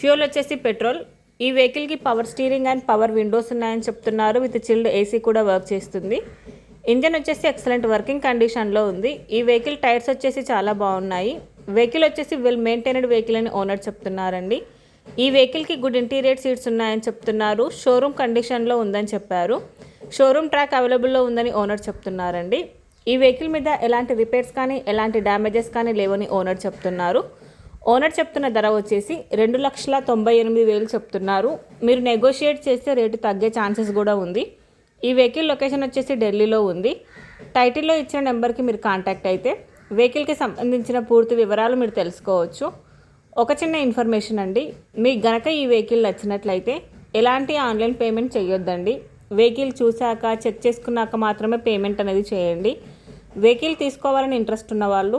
Fuel వచ్చేసి petrol. ఈ వెహికల్కి power steering and power windows ఉన్నాయని చెప్తున్నారు. విత్ చిల్డ్ ఏసీ కూడా వర్క్ చేస్తుంది. ఇంజన్ వచ్చేసి ఎక్సలెంట్ వర్కింగ్ కండిషన్లో ఉంది. ఈ వెహికల్ టైర్స్ వచ్చేసి చాలా బాగున్నాయి. వెహికల్ వచ్చేసి వెల్ మెయింటైనడ్ వెహికల్ అని ఓనర్ చెప్తున్నారండి. ఈ వెహికల్కి గుడ్ ఇంటీరియర్ సీట్స్ ఉన్నాయని చెప్తున్నారు. షోరూమ్ కండిషన్లో ఉందని చెప్పారు. షోరూమ్ ట్రాక్ అవైలబుల్లో ఉందని ఓనర్ చెప్తున్నారండి. ఈ వెహికల్ మీద ఎలాంటి రిపేర్స్ కానీ ఎలాంటి డ్యామేజెస్ కానీ లేవని ఓనర్ చెప్తున్నారు. ఓనర్ చెప్తున్న ధర వచ్చేసి రెండు లక్షల తొంభై ఎనిమిది వేలు చెప్తున్నారు. మీరు నెగోషియేట్ చేస్తే రేటు తగ్గే ఛాన్సెస్ కూడా ఉంది. ఈ వెహికల్ లొకేషన్ వచ్చేసి ఢిల్లీలో ఉంది. టైటిల్లో ఇచ్చిన నెంబర్కి మీరు కాంటాక్ట్ అయితే వెహికల్కి సంబంధించిన పూర్తి వివరాలు మీరు తెలుసుకోవచ్చు. ఒక చిన్న ఇన్ఫర్మేషన్ అండి. మీకు గనక ఈ వెహికల్ నచ్చినట్లయితే ఎలాంటి ఆన్లైన్ పేమెంట్ చేయొద్దండి వెహికల్ చూశాక చెక్ చేసుకున్నాక మాత్రమే పేమెంట్ అనేది చేయండి. వెహికల్ తీసుకోవాలని ఇంట్రెస్ట్ ఉన్న వాళ్ళు